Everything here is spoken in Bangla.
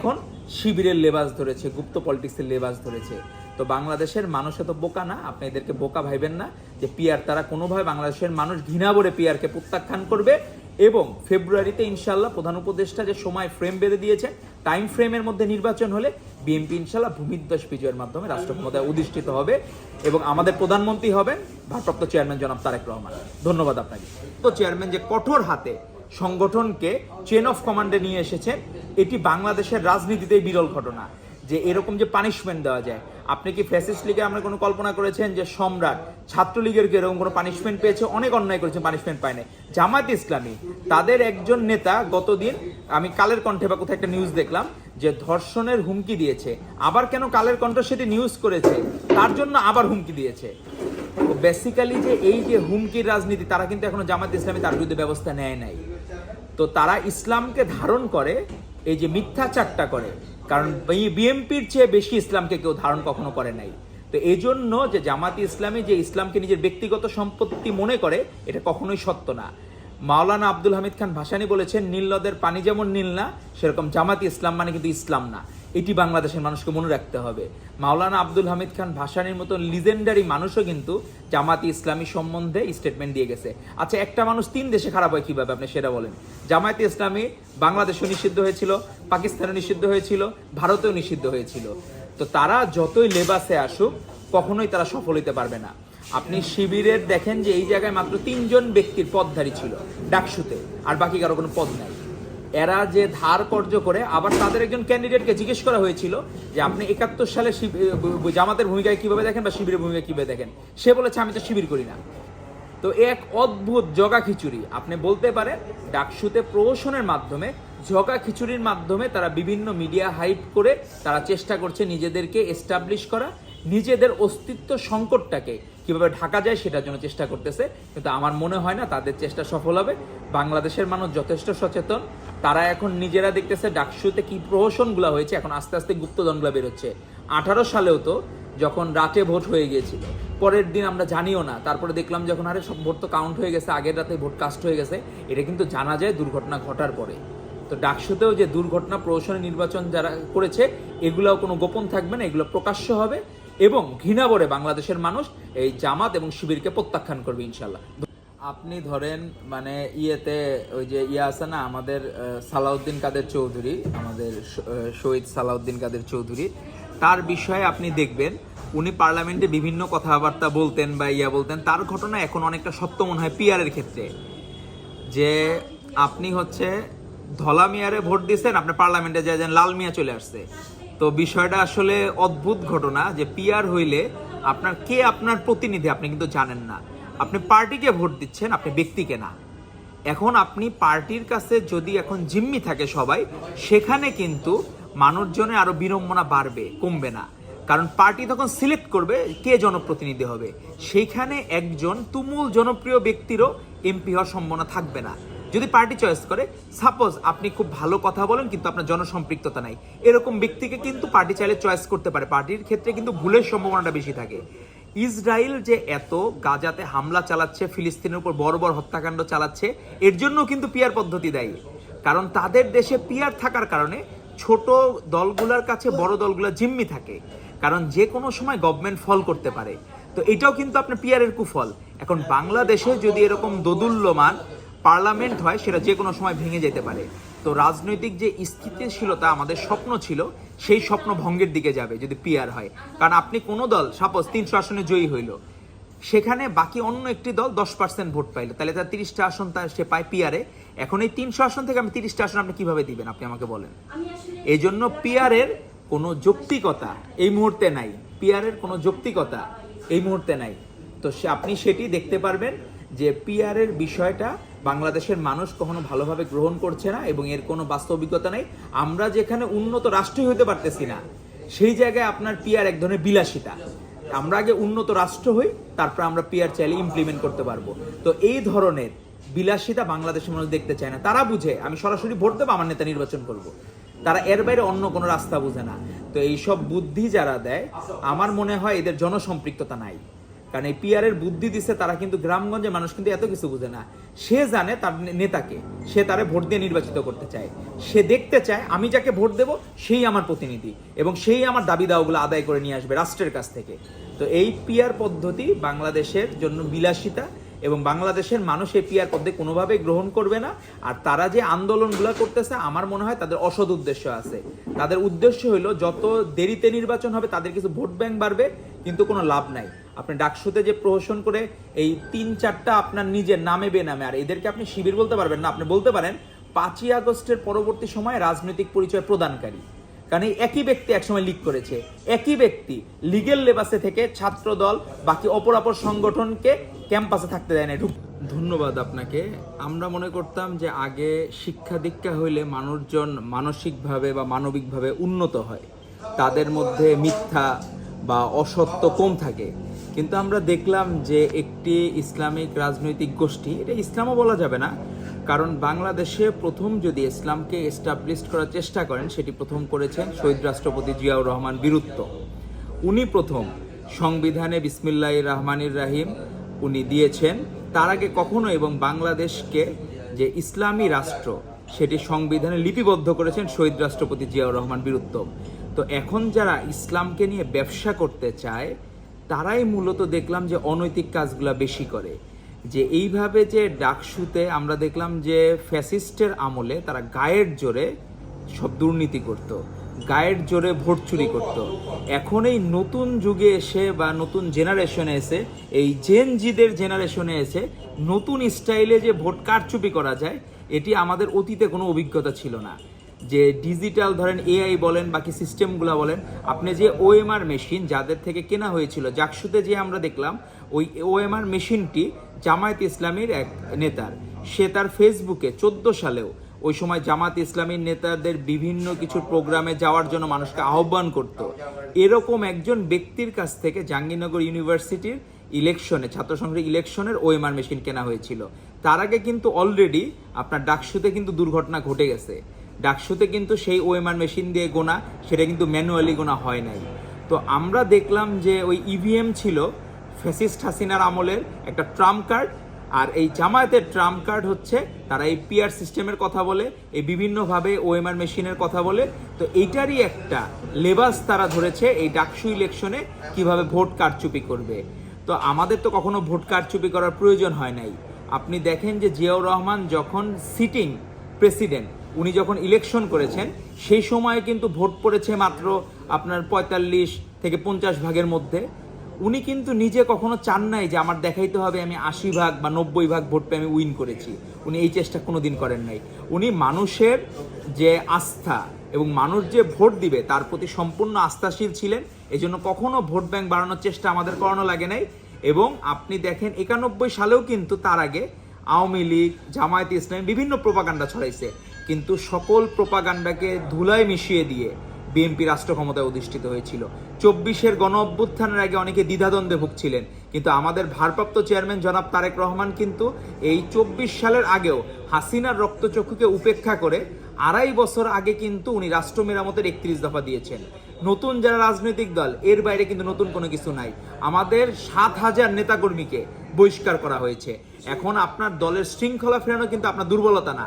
এখন শিবিরের লেবাস ধরেছে, গুপ্ত পলিটিক্সের লেবাস ধরেছে। তো বাংলাদেশের মানুষ এত বোকা না, আপনি এদেরকে বোকা ভাইবেন না যে পিয়ার তারা কোনোভাবে বাংলাদেশের মানুষ ঘৃণা ভরে পিয়ারকে প্রত্যাখ্যান করবে এবং ফেব্রুয়ারিতে ইনশাল্লাহ প্রধান উপদেষ্টা যে সময় ফ্রেম বেঁধে দিয়েছে টাইম ফ্রেমের মধ্যে নির্বাচন হলে বিএনপি ইনশাল্লাহ ভূমিধ্বস বিজয়ের মাধ্যমে রাষ্ট্র ক্ষমতায় অধিষ্ঠিত হবে এবং আমাদের প্রধানমন্ত্রী হবেন ভারপ্রাপ্ত চেয়ারম্যান জনাব তারেক রহমান। ধন্যবাদ আপনাকে। তো চেয়ারম্যান যে কঠোর হাতে সংগঠনকে চেন অফ কমান্ডে নিয়ে এসেছেন এটি বাংলাদেশের রাজনীতিতেই বিরল ঘটনা, যে এরকম যে পানিশমেন্ট দেওয়া যায়। আপনি কি ফ্যাসিস্ট লীগে আমরা কোনো কল্পনা করেছেন যে সম্রাট ছাত্রলীগের কি এরকম কোনো পানিশমেন্ট পেয়েছে? অনেক অন্যায় করেছে পানিশমেন্ট পায় নাই। জামাত ইসলামী, তাদের একজন নেতা গতদিন, আমি কালের কণ্ঠে বা কোথাও একটা নিউজ দেখলাম, যে ধর্ষণের হুমকি দিয়েছে। আবার কেন কালের কণ্ঠ সেটি নিউজ করেছে? তার জন্য আবার হুমকি দিয়েছে। বেসিক্যালি যে এই যে হুমকির রাজনীতি, তারা কিন্তু এখনও জামাত ইসলামী তার বিরুদ্ধে ব্যবস্থা নেয় নাই। তো তারা ইসলামকে ধারণ করে, এই যে মিথ্যাচারটা করে। কারণ বিএমপির চেয়ে বেশি ইসলামকে কেউ ধারণ কখনো করে নাই। তো এই জন্য যে জামাতি ইসলামী যে ইসলামকে নিজের ব্যক্তিগত সম্পত্তি মনে করে, এটা কখনোই সত্য না। মাওলানা আব্দুল হামিদ খান ভাসানি বলেছেন, নীল নদের পানি যেমন নীল না, সেরকম জামাতি ইসলাম মানে কিন্তু ইসলাম না। এটি বাংলাদেশের মানুষকে মনে রাখতে হবে। মাওলানা আব্দুল হামিদ খান ভাসানির মতো লিজেন্ডারি মানুষও কিন্তু জামাতি ইসলামী সম্বন্ধে স্টেটমেন্ট দিয়ে গেছে। আচ্ছা একটা মানুষ তিন দেশে খারাপ হয় কীভাবে? আপনি সেটা বলেন। জামায়াতে ইসলামী বাংলাদেশেও নিষিদ্ধ হয়েছিল পাকিস্তানে নিষিদ্ধ হয়েছিল, ভারতেও নিষিদ্ধ হয়েছিল। তো তারা যতই লেবাসে আসুক, কখনোই তারা সফল হতে পারবে না। আপনি শিবিরের দেখেন যে এই জায়গায় মাত্র তিনজন ব্যক্তির পদধারী ছিল, ডাকসুতে, আর বাকি কারও কোনো পদ নাই। এরা যে ধার কর্য করে, আবার তাদের একজন ক্যান্ডিডেটকে জিজ্ঞেস করা হয়েছিল যে, আপনি একাত্তর সালে জামাতের ভূমিকায় কীভাবে দেখেন বা শিবিরের ভূমিকা কীভাবে দেখেন? সে বলেছে, আমি তো শিবির করি না। তো এক অদ্ভুত জগা খিচুড়ি। আপনি বলতে পারেন, ডাকসুতে প্রহসনের মাধ্যমে, জগা খিচুড়ির মাধ্যমে তারা বিভিন্ন মিডিয়া হাইপ করে তারা চেষ্টা করছে নিজেদেরকে এস্টাবলিশ করা, নিজেদের অস্তিত্ব সংকটটাকে কীভাবে ঢাকা যায় সেটার জন্য চেষ্টা করতেছে। কিন্তু আমার মনে হয় না তাদের চেষ্টা সফল হবে। বাংলাদেশের মানুষ যথেষ্ট সচেতন। তারা এখন নিজেরা দেখতেছে ডাকসুতে কি প্রহসনগুলো হয়েছে, এখন আস্তে আস্তে গুপ্তধনগুলো বেরোচ্ছে। আঠারো সালেও তো যখন রাতে ভোট হয়ে গিয়েছিল, পরের দিন আমরা জানিও না, তারপরে দেখলাম যখন আরে সব ভোট তো কাউন্ট হয়ে গেছে, আগের রাতে ভোট কাস্ট হয়ে গেছে, এটা কিন্তু জানা যায় দুর্ঘটনা ঘটার পরে। তো ডাকসুতেও যে দুর্ঘটনা প্রহসনের নির্বাচন যারা করেছে, এগুলোও কোনো গোপন থাকবে না, এগুলো প্রকাশ্য হবে এবং ঘৃণা ভরে বাংলাদেশের মানুষ এই জামাত এবং শিবিরকে প্রত্যাখ্যান করবে ইনশাল্লাহ আপনি ধরেন মানে ইয়েতে ওই যে ইয়ে আছে না, আমাদের সালাউদ্দিন কাদের চৌধুরী, আমাদের শহীদ সালাউদ্দিন কাদের চৌধুরী, তার বিষয়ে আপনি দেখবেন, উনি পার্লামেন্টে বিভিন্ন কথাবার্তা বলতেন বা ইয়া বলতেন, তার ঘটনা এখন অনেকটা সত্য মনে হয় পিয়ারের ক্ষেত্রে। যে আপনি হচ্ছে ধলা মিয়ারে ভোট দিচ্ছেন আপনি পার্লামেন্টে যায় যান, লাল মিয়া চলে আসছে। তো বিষয়টা আসলে অদ্ভুত ঘটনা যে পিয়ার হইলে আপনার কে আপনার প্রতিনিধি আপনি কিন্তু জানেন না। আপনি পার্টিকে ভোট দিচ্ছেন, আপনি ব্যক্তিকে না। এখন আপনি পার্টির কাছে যদি এখন জিম্মি থাকে সবাই, সেখানে কিন্তু মানুষজনে আরও বিড়ম্বনা বাড়বে, কমবে না। কারণ পার্টি তখন সিলেক্ট করবে কে জনপ্রতিনিধি হবে। সেইখানে একজন তুমুল জনপ্রিয় ব্যক্তিরও এমপি হওয়ার সম্ভাবনা থাকবে না। যদি পার্টি চয়েস করে, সাপোজ আপনি খুব ভালো কথা বলেন, কিন্তু আপনার জনসম্পৃক্ততা নাই। এরকম ব্যক্তিকে কিন্তু পার্টি চাইলে চয়েস করতে পারে। পার্টির ক্ষেত্রে কিন্তু ভুলের সম্ভাবনাটা বেশি থাকে। ইসরায়েল যে এত গাজাতে হামলা চালাচ্ছে, ফিলিস্তিনের উপর বড় বড় হত্যাকাণ্ড চালাচ্ছে, এর জন্য কিন্তু পিয়ার পদ্ধতি দেয়। কারণ তাদের দেশে পিয়ার থাকার কারণে ছোট দলগুলোর কাছে বড় দলগুলো জিম্মি থাকে। কারণ যে কোনো সময় গভর্নমেন্ট ফল করতে পারে। তো এটাও কিন্তু আপনার পিয়ারের কুফল। এখন বাংলাদেশে যদি এরকম দোদুল্যমান পার্লামেন্ট হয়, সেটা যে কোনো সময় ভেঙে যেতে পারে। তো রাজনৈতিক যে স্থিতিশীলতা আমাদের স্বপ্ন ছিল সেই স্বপ্ন ভঙ্গের দিকে যাবে যদি পিয়ার হয়। কারণ আপনি কোনো দল সাপোজ তিনশো আসনে জয়ী হইল সেখানে বাকি অন্য একটি দল দশ পার্সেন্ট ভোট পাইলো। তাহলে তার তিরিশটা আসন তার সে পায় পিয়ারে এখন এই তিনশো আসন থেকে আমি তিরিশটা আসন আপনি কীভাবে দিবেন আপনি আমাকে বলেন? এই জন্য পিয়ারের কোনো যৌক্তিকতা এই মুহূর্তে নাই। পিয়ারের কোনো যৌক্তিকতা এই মুহূর্তে নাই। তো সে আপনি সেটি দেখতে পারবেন যে পিয়ারের বিষয়টা বাংলাদেশের মানুষ কখনো ভালোভাবে গ্রহণ করছে না এবং এর কোনো বাস্তবিকতা নেই। আমরা যেখানে উন্নত রাষ্ট্রই হতে পারতেছি না, সেই জায়গায় আপনার পিয়ার এক ধরনের বিলাসিতা। আমরা আগে উন্নত রাষ্ট্র হই, তারপর আমরা পিয়ার চাইলে ইমপ্লিমেন্ট করতে পারব। তো এই ধরনের বিলাসিতা বাংলাদেশের মানুষ দেখতে চায় না। তারা বুঝে, আমি সরাসরি ভোট দেবো, আমার নেতা নির্বাচন করব। তারা এর বাইরে অন্য কোনো রাস্তা বুঝে না। তো এইসব বুদ্ধি যারা দেয়, আমার মনে হয় এদের জনসম্পৃক্ততা নাই। কারণ এই পিয়ারের বুদ্ধি দিছে, তারা কিন্তু গ্রামগঞ্জের মানুষ কিন্তু এত কিছু বুঝে না। সে জানে তার নেতাকে, সে তারে ভোট দিয়ে নির্বাচিত করতে চায়। সে দেখতে চায়, আমি যাকে ভোট দেব, সেই আমার প্রতিনিধি এবং সেই আমার দাবি দাওয়াগুলো আদায় করে নিয়ে আসবে রাষ্ট্রের কাছ থেকে। তো এই পিয়ার পদ্ধতি বাংলাদেশের জন্য বিলাসিতা এবং বাংলাদেশের মানুষ এই পিয়ার পদ্ধতি কোনোভাবেই গ্রহণ করবে না। আর তারা যে আন্দোলনগুলো করতেছে, আমার মনে হয় তাদের অসৎ উদ্দেশ্য আছে। তাদের উদ্দেশ্য হলো যত দেরিতে নির্বাচন হবে, তাদের কিছু ভোট ব্যাংক বাড়বে, কিন্তু কোনো লাভ নাই। আপনি ডাকসুতে যে প্রহসন করে এই তিন চারটা আপনার নিজের নামে বেনামে, আর এদেরকে আপনি শিবির বলতে পারবেন না, আপনি বলতে পারেন, পাঁচই আগস্টের পরবর্তী সময় রাজনৈতিক পরিচয় প্রদানকারী। কারণ এই একই ব্যক্তি একসময় লিগ করেছে। একই ব্যক্তি লিগেল লেবাসে থেকে ছাত্র দল বাকি অপর অপর সংগঠনকে ক্যাম্পাসে থাকতে দেয় না ধন্যবাদ আপনাকে। আমরা মনে করতাম যে আগে শিক্ষা দীক্ষা হইলে মানুষজন মানসিকভাবে বা মানবিকভাবে উন্নত হয়। তাদের মধ্যে মিথ্যা বা অসত্য কম থাকে। কিন্তু আমরা দেখলাম যে একটি ইসলামিক রাজনৈতিক গোষ্ঠী, এটা ইসলামও বলা যাবে না কারণ বাংলাদেশে প্রথম যদি ইসলামকে এস্টাবলিশ করার চেষ্টা করেন, সেটি প্রথম করেছেন শহীদ রাষ্ট্রপতি জিয়াউর রহমান বীরুত্ব। উনি প্রথম সংবিধানে বিসমিল্লাহ রহমানির রাহিম উনি দিয়েছেন। তার আগে কখনো এবং বাংলাদেশকে যে ইসলামী রাষ্ট্র, সেটি সংবিধানে লিপিবদ্ধ করেছেন শহীদ রাষ্ট্রপতি জিয়াউর রহমান বীরুত্তম তো এখন যারা ইসলামকে নিয়ে ব্যবসা করতে চায়, তারাই মূলত দেখলাম যে অনৈতিক কাজগুলা বেশি করে। যে এইভাবে যে ডাকসুতে আমরা দেখলাম যে ফ্যাসিস্টের আমলে তারা গায়ের জোরে সব দুর্নীতি করত, গায়ের জোরে ভোট চুরি করত। এখন এই নতুন যুগে এসে বা নতুন জেনারেশনে এসে, এই জেনজিদের জেনারেশনে এসে নতুন স্টাইলে যে ভোট কারচুপি করা যায়, এটি আমাদের অতীতে কোনো অভিজ্ঞতা ছিল না। যে ডিজিটাল ধরেন এআই বলেন, বাকি সিস্টেমগুলো বলেন, আপনি যে ওএমআর মেশিন যাদের থেকে কেনা হয়েছিল, জাকসুতে যে আমরা দেখলাম, ওই ওএমআর মেশিনটি জামায়াত ইসলামীর এক নেতার। সে তার ফেসবুকে চোদ্দ সালেও ওই সময় জামাত ইসলামীর নেতাদের বিভিন্ন কিছু প্রোগ্রামে যাওয়ার জন্য মানুষকে আহ্বান করত। এরকম একজন ব্যক্তির কাছ থেকে জাহাঙ্গীরনগর ইউনিভার্সিটির ইলেকশনে ছাত্র সংসদের ইলেকশনের ওএমআর মেশিন কেনা হয়েছিল। তার আগে কিন্তু অলরেডি আপনার ডাকসুতে কিন্তু দুর্ঘটনা ঘটে গেছে। ডাকসুতে কিন্তু সেই ওএমআর মেশিন দিয়ে গোনা, সেটা কিন্তু ম্যানুয়ালি গোনা হয় নাই। তো আমরা দেখলাম যে ওই ইভিএম ছিল ফ্যাসিস্ট হাসিনার আমলের একটা ট্রাম্প কার্ড, আর এই জামায়াতের ট্রাম্প কার্ড হচ্ছে তারা এই পিআর সিস্টেমের কথা বলে, এই বিভিন্নভাবে ওএমআর মেশিনের কথা বলে। তো এইটারই একটা লেবাস তারা ধরেছে এই ডাকসু ইলেকশনে কীভাবে ভোট কারচুপি করবে। তো আমাদের তো কখনো ভোট কারচুপি করার প্রয়োজন হয় নাই। আপনি দেখেন যে জিয়াউর রহমান যখন সিটিং প্রেসিডেন্ট উনি যখন ইলেকশন করেছেন, সেই সময়ে কিন্তু ভোট পড়েছে মাত্র আপনার পঁয়তাল্লিশ থেকে পঞ্চাশ ভাগের মধ্যে। উনি কিন্তু নিজে কখনো চান নাই যে আমার দেখাইতে হবে, আমি আশি ভাগ বা নব্বই ভাগ ভোট পেয়ে আমি উইন করেছি। উনি এই চেষ্টা কোনো দিন করেন নাই। উনি মানুষের যে আস্থা এবং মানুষ যে ভোট দিবে, তার প্রতি সম্পূর্ণ আস্থাশীল ছিলেন। এই জন্য কখনো ভোট ব্যাংক বাড়ানোর চেষ্টা আমাদের করানো লাগে নাই। এবং আপনি দেখেন, একানব্বই সালেও কিন্তু তার আগে আওয়ামী লীগ, জামায়াত ইসলাম বিভিন্ন প্রোপাগান্ডা ছড়াইছে। কিন্তু সকল প্রোপাগান্ডাকে ধুলায় মিশিয়ে দিয়ে বিএনপি রাষ্ট্র ক্ষমতায় অধিষ্ঠিত হয়েছিল। চব্বিশের গণ অভ্যুত্থানের আগে অনেকে দ্বিধাদ্বন্দ্বে ভুগছিলেন। কিন্তু আমাদের ভারপ্রাপ্ত চেয়ারম্যান জনাব তারেক রহমান কিন্তু এই চব্বিশ সালের আগেও হাসিনার রক্তচক্ষুকে উপেক্ষা করে আড়াই বছর আগে কিন্তু উনি রাষ্ট্র মেরামতের একত্রিশ দফা দিয়েছেন। নতুন যারা রাজনৈতিক দল, এর বাইরে কিন্তু নতুন কোনো কিছু নাই। আমাদের সাত হাজার নেতাকর্মীকে বহিষ্কার করা হয়েছে। এখন আপনার দলের শৃঙ্খলা ফেরানো কিন্তু আপনার দুর্বলতা না।